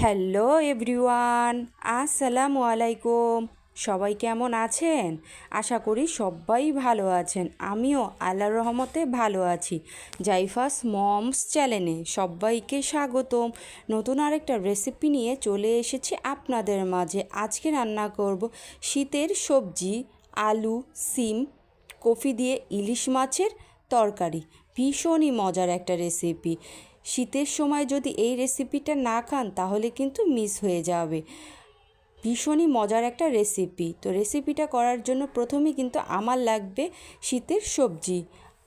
Hello everyone, আসসালামু আলাইকুম। সবাই কেমন আছেন? আশা করি সবাই ভালো আছেন। আমিও আল্লাহর রহমতে ভালো আছি। জাইফাস মমস চ্যানেলে সবাইকে স্বাগতম। নতুন আরেকটা রেসিপি নিয়ে চলে এসেছি আপনাদের মাঝে। আজকে রান্না করব শীতের সবজি, আলু, সিম, কফি দিয়ে ইলিশ মাছের তরকারি। ভীষণই মজার একটা রেসিপি। শীতের সময় যদি এই রেসিপিটা না খান, তাহলে কিন্তু মিস হয়ে যাবে। ভীষণই মজার একটা রেসিপি তো রেসিপিটা করার জন্য প্রথমে কিন্তু আমার লাগবে শীতের সবজি।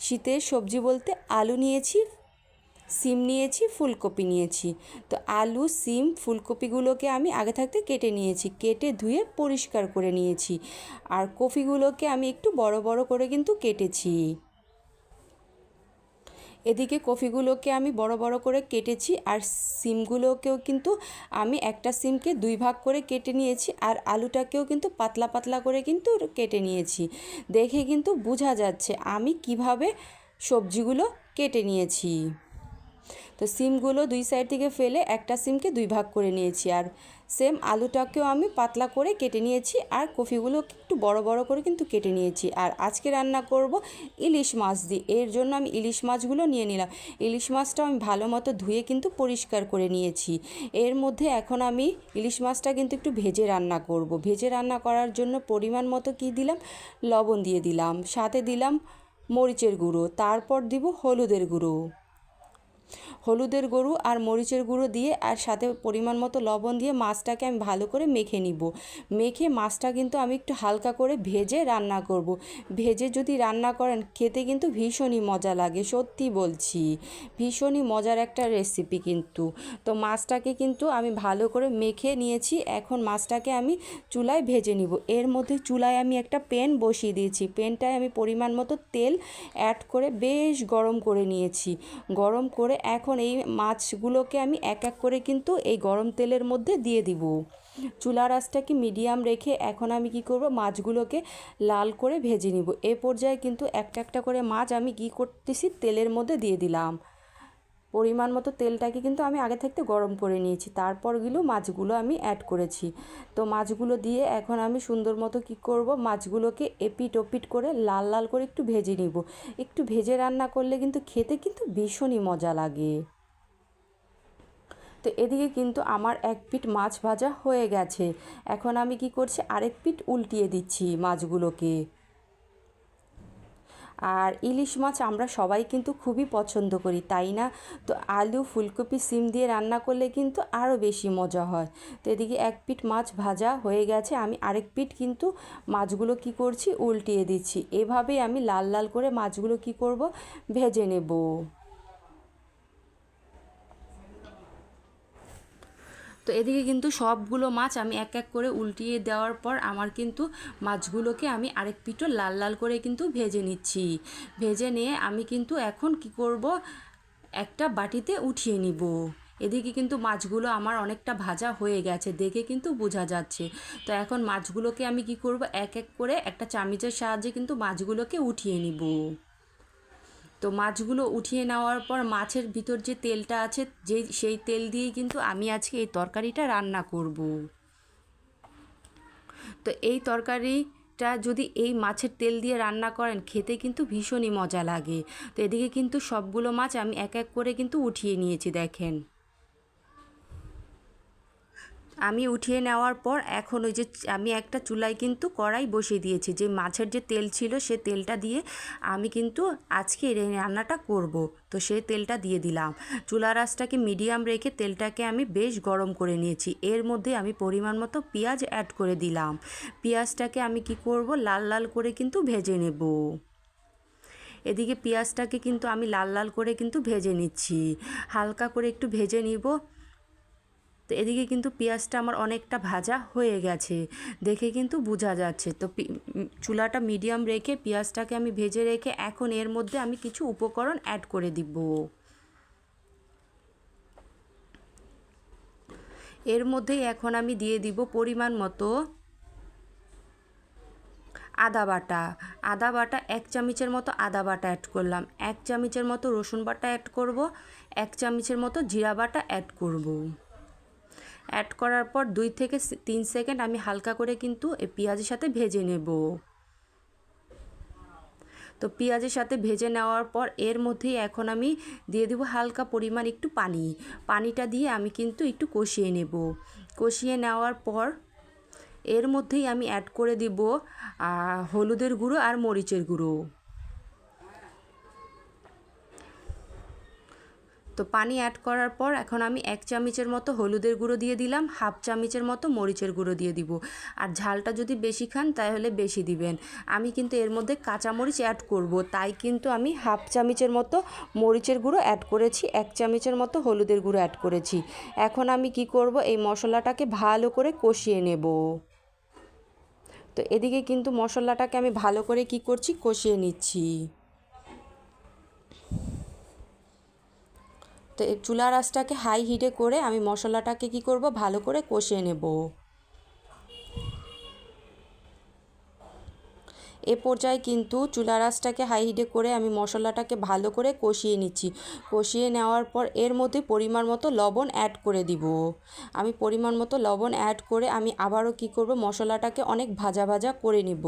শীতের সবজি বলতে আলু নিয়েছি, সিম নিয়েছি, ফুলকপি নিয়েছি। তো আলু, সিম, ফুলকপিগুলোকে আমি আগে থাকতে কেটে নিয়েছি। কেটে ধুয়ে পরিষ্কার করে নিয়েছি। আর কফিগুলোকে আমি একটু বড় বড় করে কিন্তু কেটেছি। এদিকে কফিগুলোকে আমি বড় বড় করে কেটেছি আর সিমগুলোকেও কিন্তু আমি একটা সিমকে দুই ভাগ করে কেটে নিয়েছি আর আলুটাকেও কিন্তু পাতলা পাতলা করে কিন্তু কেটে নিয়েছি। দেখে কিন্তু বোঝা যাচ্ছে আমি কীভাবে সবজিগুলো কেটে নিয়েছি। তো সিমগুলো দুই সাইড থেকে ফেলে একটা সিমকে দুই ভাগ করে নিয়েছি। আর সেম আলুটাকেও আমি পাতলা করে কেটে নিয়েছি আর কফিগুলো একটু বড় বড় করে কিন্তু কেটে নিয়েছি। আর আজকে রান্না করব ইলিশ মাছ দিয়ে। এর জন্য আমি ইলিশ মাছগুলো নিয়ে নিলাম। ইলিশ মাছটা আমি ভালো মতো ধুয়ে কিন্তু পরিষ্কার করে নিয়েছি। এর মধ্যে এখন আমি ইলিশ মাছটা কিন্তু একটু ভেজে রান্না করব। ভেজে রান্না করার জন্য পরিমাণ মতো কি দিলাম? লবণ দিয়ে দিলাম। সাথে দিলাম মরিচের গুঁড়ো। তারপর দিব হলুদের গুঁড়ো। হলুদের গুঁড়ো আর মরিচের গুঁড়ো দিয়ে আর সাথে পরিমাণ মতো লবণ দিয়ে মাছটাকে আমি ভালো করে মেখে নিব। মেখে মাছটা কিন্তু আমি একটু হালকা করে ভেজে রান্না করব। ভেজে যদি রান্না করেন, খেতে কিন্তু ভীষণই মজা লাগে, সত্যি বলছি। ভীষণই মজার একটা রেসিপি কিন্তু। তো মাছটাকে কিন্তু আমি ভালো করে মেখে নিয়েছি, এখন মাছটাকে আমি চুলায় ভেজে নিব। এর মধ্যে চুলায় আমি একটা প্যান বসিয়ে দিয়েছি। প্যানটায় আমি পরিমাণ মতো তেল অ্যাড করে বেশ গরম করে নিয়েছি। গরম করে এখন এই মাছগুলোকে আমি এক এক করে কিন্তু এই গরম তেলের মধ্যে দিয়ে দিব। চুলার আঁচটাকে মিডিয়াম রেখে এখন আমি কি করব? মাছগুলোকে লাল করে ভেজে নিব। এ পর্যায়ে কিন্তু একটা একটা করে মাছ আমি কি করতেছি? তেলের মধ্যে দিয়ে দিলাম। পরিমাণ মতো তেলটাকে কিন্তু আমি আগে থাকতে গরম করে নিয়েছি। তারপরগুলো মাছগুলো আমি অ্যাড করেছি। তো মাছগুলো দিয়ে এখন আমি সুন্দর মতো কী করব? মাছগুলোকে এপিট ওপিট করে লাল লাল করে একটু ভেজে নিব। একটু ভেজে রান্না করলে কিন্তু খেতে কিন্তু ভীষণই মজা লাগে। তো এদিকে কিন্তু আমার এক পিঠ মাছ ভাজা হয়ে গেছে। এখন আমি কি করছি? আরেক পিঠ উল্টিয়ে দিচ্ছি মাছগুলোকে। আর ইলিশ মাছ আমরা সবাই কিন্তু খুবই পছন্দ করি, তাই না? তো আলু, ফুলকপি, সিম দিয়ে রান্না করলে কিন্তু আরও বেশি মজা হয়। তো এদিকে এক পিট মাছ ভাজা হয়ে গেছে, আমি আরেক পিট কিন্তু মাছগুলো কি করছি, উল্টিয়ে দিচ্ছি। এভাবেই আমি লাল লাল করে মাছগুলো কি করব, ভেজে নেব। তো এদিকে কিন্তু সবগুলো মাছ আমি এক এক করে উল্টিয়ে দেওয়ার পর আমার কিন্তু মাছগুলোকে আমি আরেক পিঠো লাল লাল করে কিন্তু ভেজে নিচ্ছি। ভেজে নিয়ে আমি কিন্তু এখন কি করব? একটা বাটিতে উঠিয়ে নিব। এদিকে কিন্তু মাছগুলো আমার অনেকটা ভাজা হয়ে গেছে, দেখে কিন্তু বোঝা যাচ্ছে। তো এখন মাছগুলোকে আমি কি করব? এক এক করে একটা চামিচের সাহায্যে কিন্তু মাছগুলোকে উঠিয়ে নিব। তো মাছগুলো উঠিয়ে নেওয়ার পর মাছের ভিতর যে তেলটা আছে যে সেই তেল দিয়েই কিন্তু আমি আজকে এই তরকারিটা রান্না করব। তো এই তরকারিটা যদি এই মাছের তেল দিয়ে রান্না করেন, খেতে কিন্তু ভীষণই মজা লাগে। তো এদিকে কিন্তু সবগুলো মাছ আমি এক এক করে কিন্তু উঠিয়ে নিয়েছি, দেখেন। আমি উঠিয়ে নেওয়ার পর এখন ওই যে আমি একটা চুলায় কিন্তু কড়াই বসিয়ে দিয়েছি। যে মাছের যে তেল ছিল সে তেলটা দিয়ে আমি কিন্তু আজকে রান্নাটা করব। তো সেই তেলটা দিয়ে দিলাম। চুলার আঁচটাকে মিডিয়াম রেখে তেলটাকে আমি বেশ গরম করে নিয়েছি। এর মধ্যে আমি পরিমাণ মতো পেঁয়াজ অ্যাড করে দিলাম। পেঁয়াজটাকে আমি কি করব? লাল লাল করে কিন্তু ভেজে নেব। এদিকে পেঁয়াজটাকে কিন্তু আমি লাল লাল করে কিন্তু ভেজে নিচ্ছি। হালকা করে একটু ভেজে নিব। তো এদিকে কিন্তু পেঁয়াজটা আমার অনেকটা ভাজা হয়ে গেছে। দেখে কিন্তু বোঝা যাচ্ছে। তো চুলাটা মিডিয়াম রেখে পেঁয়াজটাকে আমি ভেজে রেখে এখন এর মধ্যে আমি কিছু উপকরণ অ্যাড করে দিব। এর মধ্যেই এখন আমি দিয়ে দিব পরিমাণ মতো আদা বাটা। আদা বাটা এক চামচের মতো আদা বাটা অ্যাড করলাম। এক চামচের মতো রসুন বাটা অ্যাড করব। এক চামচের মতো জিরা বাটা অ্যাড করব। অ্যাড করার পর দুই থেকে তিন সেকেন্ড আমি হালকা করে কিন্তু এই পেঁয়াজের সাথে ভেজে নেব। তো পেঁয়াজের সাথে ভেজে নেওয়ার পর এর মধ্যেই এখন আমি দিয়ে দেবো হালকা পরিমাণ একটু পানি। পানিটা দিয়ে আমি কিন্তু একটু কষিয়ে নেব। কষিয়ে নেওয়ার পর এর মধ্যেই আমি অ্যাড করে দিব হলুদের গুঁড়ো আর মরিচের গুঁড়ো। তো পানি অ্যাড করার পর এখন আমি এক চামচের মতো হলুদের গুঁড়ো দিয়ে দিলাম, হাফ চামচের মতো মরিচের গুঁড়ো দিয়ে দিব। আর ঝালটা যদি বেশি খান তাহলে বেশি দিবেন। আমি কিন্তু এর মধ্যে কাঁচামরিচ অ্যাড করব, তাই কিন্তু আমি হাফ চামচের মতো মরিচের গুঁড়ো অ্যাড করেছি, এক চামচের মতো হলুদের গুঁড়ো অ্যাড করেছি। এখন আমি কি করব, এই মশলাটাকে ভালো করে কষিয়ে নেব। তো এদিকে কিন্তু মশলাটাকে আমি ভালো করে কি করছি, কষিয়ে নিচ্ছি। তো এই চুলা রাসটাকে হাই হিটে করে আমি মশলাটাকে কি করব? ভালো করে কষিয়ে নেব। এ পর্যায়ে কিন্তু চুলা রাসটাকে হাই হিটে করে আমি মশলাটাকে ভালো করে কষিয়ে নিচ্ছি। কষিয়ে নেওয়ার পর এর মধ্যে পরিমাণ মতো লবণ অ্যাড করে দিব। আমি পরিমাণ মতো লবণ অ্যাড করে আমি আবারও কি করব? মশলাটাকে অনেক ভাজা ভাজা করে নিব।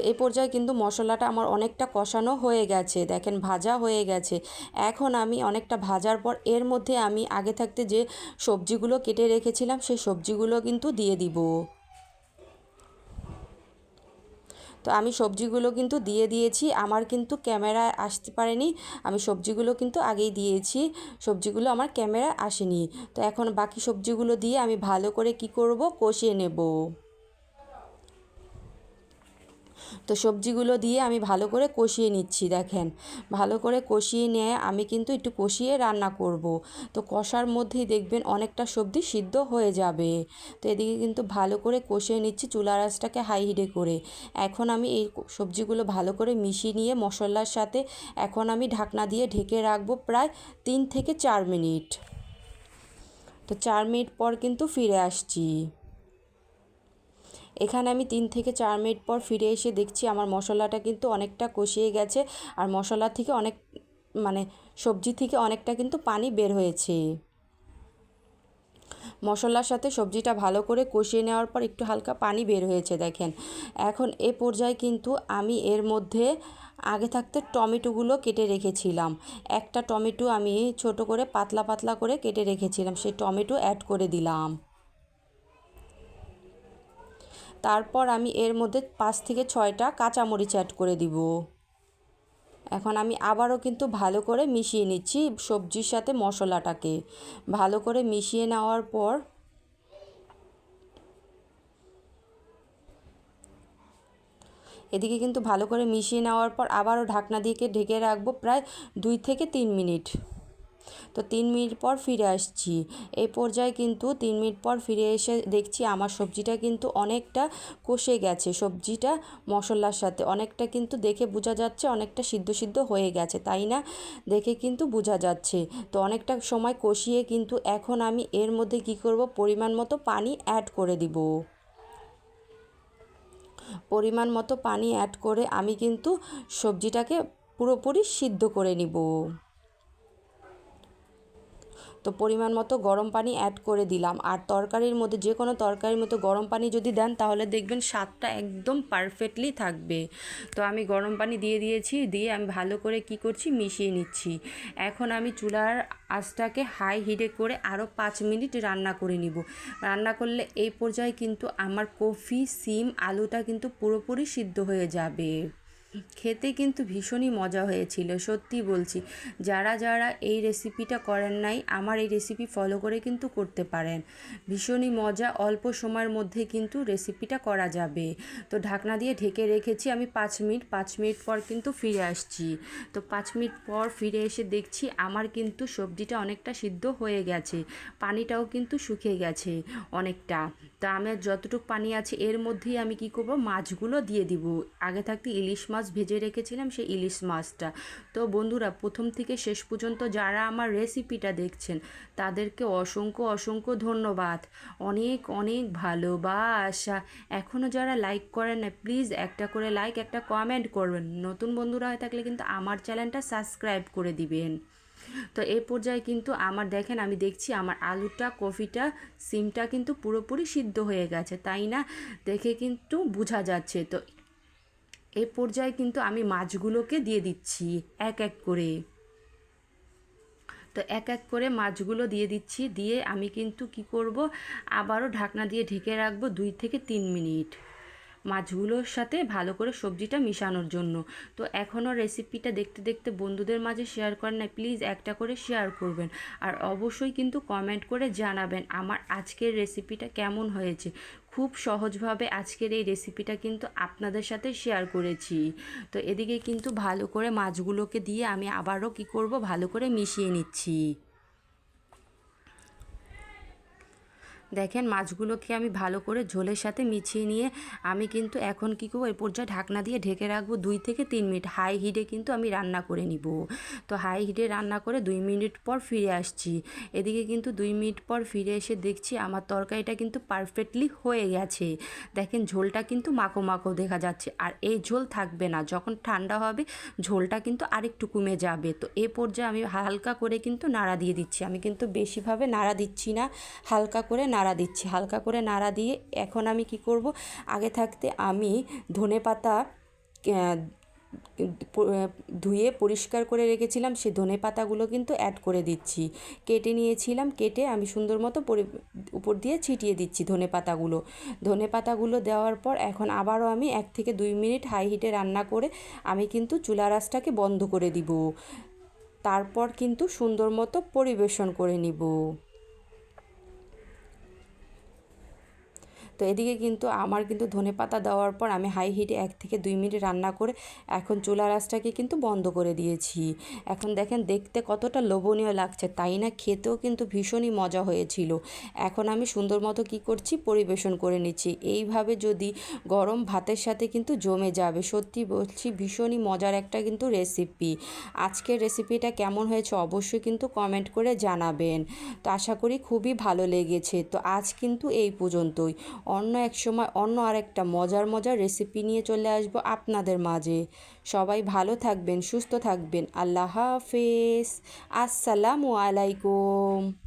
এই পর্যায়ে কিন্তু মশলাটা আমার অনেকটা কষানো হয়ে গেছে। দেখেন, ভাজা হয়ে গেছে। এখন আমি অনেকটা ভাজার পর এর মধ্যে আমি আগে থাকতে যে সবজিগুলো কেটে রেখেছিলাম, সেই সবজিগুলো কিন্তু দিয়ে দিব। তো আমি সবজিগুলো কিন্তু দিয়ে দিয়েছি। আমার কিন্তু ক্যামেরায় আসতে পারেনি। আমি সবজিগুলো কিন্তু আগেই দিয়েছি। সবজিগুলো আমার ক্যামেরায় আসেনি। তো এখন বাকি সবজিগুলো দিয়ে আমি ভালো করে কি করব? কষিয়ে নেব। তো সবজিগুলো দিয়ে আমি ভালো করে কষিয়ে নিচ্ছি, দেখেন। ভালো করে কষিয়ে নিয়ে আমি কিন্তু একটু কষিয়ে রান্না করব। তো কষার মধ্যেই দেখবেন অনেকটা সবজি সিদ্ধ হয়ে যাবে। তো এদিকে কিন্তু ভালো করে কষিয়ে নিচ্ছি চুলা রাসটাকে হাই হিটে করে। এখন আমি এই সবজিগুলো ভালো করে মিশিয়ে নিয়ে মশলার সাথে এখন আমি ঢাকনা দিয়ে ঢেকে রাখব প্রায় তিন থেকে চার মিনিট। তো চার মিনিট পর কিন্তু ফিরে আসছি। এখানে আমি তিন থেকে চার মিনিট পর ফিরে এসে দেখছি আমার মশলাটা কিন্তু অনেকটা কষিয়ে গেছে আর মশলা থেকে অনেক মানে সবজি থেকে অনেকটা কিন্তু পানি বের হয়েছে। মশলার সাথে সবজিটা ভালো করে কষিয়ে নেওয়ার পর একটু হালকা পানি বের হয়েছে দেখেন। এখন এ পর্যায়ে কিন্তু আমি এর মধ্যে আগে থাকতে টমেটোগুলো কেটে রেখেছিলাম। একটা টমেটো আমি ছোট করে পাতলা পাতলা করে কেটে রেখেছিলাম, সেই টমেটো অ্যাড করে দিলাম। তারপর আমি এর মধ্যে পাঁচ থেকে ছয়টা কাঁচামরিচ অ্যাড করে দিব। এখন আমি আবারও কিন্তু ভালো করে মিশিয়ে নিচ্ছি সবজির সাথে মশলাটাকে। ভালো করে মিশিয়ে নেওয়ার পর এদিকে কিন্তু ভালো করে মিশিয়ে নেওয়ার পর আবারও ঢাকনা দিয়ে ঢেকে রাখব প্রায় দুই থেকে তিন মিনিট। তো তিন মিনিট পর ফিরে আসছি। এই পর্যায়ে কিন্তু তিন মিনিট পর ফিরে এসে দেখছি আমার সবজিটা কিন্তু অনেকটা কষে গেছে। সবজিটা মশলার সাথে অনেকটা কিন্তু দেখে বোঝা যাচ্ছে অনেকটা সিদ্ধ সিদ্ধ হয়ে গেছে, তাই না? দেখে কিন্তু বোঝা যাচ্ছে। তো অনেকটা সময় কষিয়ে কিন্তু এখন আমি এর মধ্যে কি করব? পরিমাণ মতো পানি অ্যাড করে দিব। পরিমাণ মতো পানি অ্যাড করে আমি কিন্তু সবজিটাকে পুরোপুরি সিদ্ধ করে নিব। তো পরিমাণ মতো গরম পানি অ্যাড করে দিলাম। আর তরকারির মধ্যে যে কোনো তরকারির মতো গরম পানি যদি দেন, তাহলে দেখবেন স্বাদটা একদম পারফেক্টলি থাকবে। তো আমি গরম পানি দিয়ে দিয়েছি, দিয়ে আমি ভালো করে কি করছি, মিশিয়ে নিচ্ছি। এখন আমি চুলার আঁচটাকে হাই হিটে করে আরও পাঁচ মিনিট রান্না করে নিব। রান্না করলে এই পর্যায়ে কিন্তু আমার কফি, সিম, আলুটা কিন্তু পুরোপুরি সিদ্ধ হয়ে যাবে। খেতে কিন্তু ভীষণই মজা হয়েছিল, সত্যি বলছি। যারা যারা এই রেসিপিটা করেন নাই, আমার এই রেসিপি ফলো করে কিন্তু করতে পারেন। ভীষণই মজা, অল্প সময়ের মধ্যে কিন্তু রেসিপিটা করা যাবে। তো ঢাকনা দিয়ে ঢেকে রেখেছি আমি পাঁচ মিনিট পাঁচ মিনিট পর কিন্তু ফিরে আসছি। তো পাঁচ মিনিট পর ফিরে এসে দেখছি আমার কিন্তু সবজিটা অনেকটা সিদ্ধ হয়ে গেছে, পানিটাও কিন্তু শুকিয়ে গেছে অনেকটা। তা আমার যতটুকু পানি আছে, এর মধ্যেই আমি কি করব? মাছগুলো দিয়ে দিব। আগে থাকতে ইলিশ মাছ ভেজে রেখেছিলাম, সেই ইলিশ মাছটা। তো বন্ধুরা, প্রথম থেকে শেষ পর্যন্ত যারা আমার রেসিপিটা দেখছেন, তাদেরকে অসংখ্য অসংখ্য ধন্যবাদ। অনেক অনেক ভালোবাসা। এখনও যারা লাইক করেন না প্লিজ একটা করে লাইক একটা কমেন্ট করবেন। নতুন বন্ধুরা হয়ে থাকলে কিন্তু আমার চ্যানেলটা সাবস্ক্রাইব করে দিবেন। তো এই পর্যায়ে কিন্তু আমার দেখেন, আমি দেখছি আমার আলুটা, কফিটা, সিমটা কিন্তু পুরোপুরি সিদ্ধ হয়ে গেছে। তাই না? দেখে কিন্তু বোঝা যাচ্ছে। তো এই পর্যায়ে কিন্তু আমি মাছগুলোকে দিয়ে দিচ্ছি এক এক করে। তো এক এক করে মাছগুলো দিয়ে দিচ্ছি। দিয়ে আমি কিন্তু কি করব? আবারও ঢাকনা দিয়ে ঢেকে রাখব দুই থেকে তিন মিনিট। মাছগুলোর সাথে ভালো করে সবজিটা মিশানোর জন্য। তো এখনও রেসিপিটা দেখতে দেখতে বন্ধুদের মাঝে শেয়ার করেন না প্লিজ একটা করে শেয়ার করবেন। আর অবশ্যই কিন্তু কমেন্ট করে জানাবেন আমার আজকের রেসিপিটা কেমন হয়েছে। খুব সহজভাবে আজকের এই রেসিপিটা কিন্তু আপনাদের সাথে শেয়ার করেছি। তো এদিকে কিন্তু ভালো করে মাছগুলোকে দিয়ে আমি আবারও কি করব? ভালো করে মিশিয়ে নিচ্ছি। দেখেন মাছগুলোকে আমি ভালো করে ঝোলের সাথে মিছিয়ে নিয়ে আমি কিন্তু এখন কী করব, এই পর্যায়ে ঢাকনা দিয়ে ঢেকে রাখব দুই থেকে তিন মিনিট। হাই হিটে কিন্তু আমি রান্না করে নিব। তো হাই হিটে রান্না করে দুই মিনিট পর ফিরে আসছি। এদিকে কিন্তু দুই মিনিট পর ফিরে এসে দেখছি আমার তরকারিটা কিন্তু পারফেক্টলি হয়ে গেছে। দেখেন ঝোলটা কিন্তু মাখো মাখো দেখা যাচ্ছে। আর এই ঝোল থাকবে না, যখন ঠান্ডা হবে ঝোলটা কিন্তু আরেকটু কমে যাবে। তো এ পর্যায়ে আমি হালকা করে কিন্তু নাড়া দিয়ে দিচ্ছি। আমি কিন্তু বেশিভাবে নাড়া দিচ্ছি না, হালকা করে নাড়া দিচ্ছি। হালকা করে নাড়া দিয়ে এখন আমি কি করব? আগে থাকতে আমি ধনে পাতা ধুয়ে পরিষ্কার করে রেখেছিলাম। সে ধনে পাতাগুলো কিন্তু অ্যাড করে দিচ্ছি। কেটে নিয়েছিলাম। কেটে আমি সুন্দর মতো পরি, উপর দিয়ে ছিটিয়ে দিচ্ছি ধনে পাতাগুলো। ধনে পাতাগুলো দেওয়ার পর এখন আবারও আমি এক থেকে দুই মিনিট হাই হিটে রান্না করে আমি কিন্তু চুলা রাসটাকে বন্ধ করে দিব। তারপর কিন্তু সুন্দর মতো পরিবেশন করে নিব। তো এদিকে কিন্তু আমার কিন্তু ধনে পাতা দেওয়ার পর আমি হাই হিটে এক থেকে দুই মিনিট রান্না করে এখন চুলা রাসটাকে কিন্তু বন্ধ করে দিয়েছি। এখন দেখেন দেখতে কতটা লোভনীয় লাগছে, তাই না? খেতেও কিন্তু ভীষণই মজা হয়েছিল। এখন আমি সুন্দর মতো কী করছি? পরিবেশন করে নিচ্ছি। এইভাবে যদি গরম ভাতের সাথে কিন্তু জমে যাবে, সত্যি বলছি ভীষণই মজার একটা কিন্তু রেসিপি আজকের রেসিপিটা কেমন হয়েছে অবশ্যই কিন্তু কমেন্ট করে জানাবেন। তো আশা করি খুবই ভালো লেগেছে। তো আজ কিন্তু এই পর্যন্তই। অন্য এক সময় অন্য আরেকটা মজার মজার রেসিপি নিয়ে চলে আসব আপনাদের মাঝে। সবাই ভালো থাকবেন, সুস্থ থাকবেন। আল্লাহ হাফেজ। আসসালামু আলাইকুম।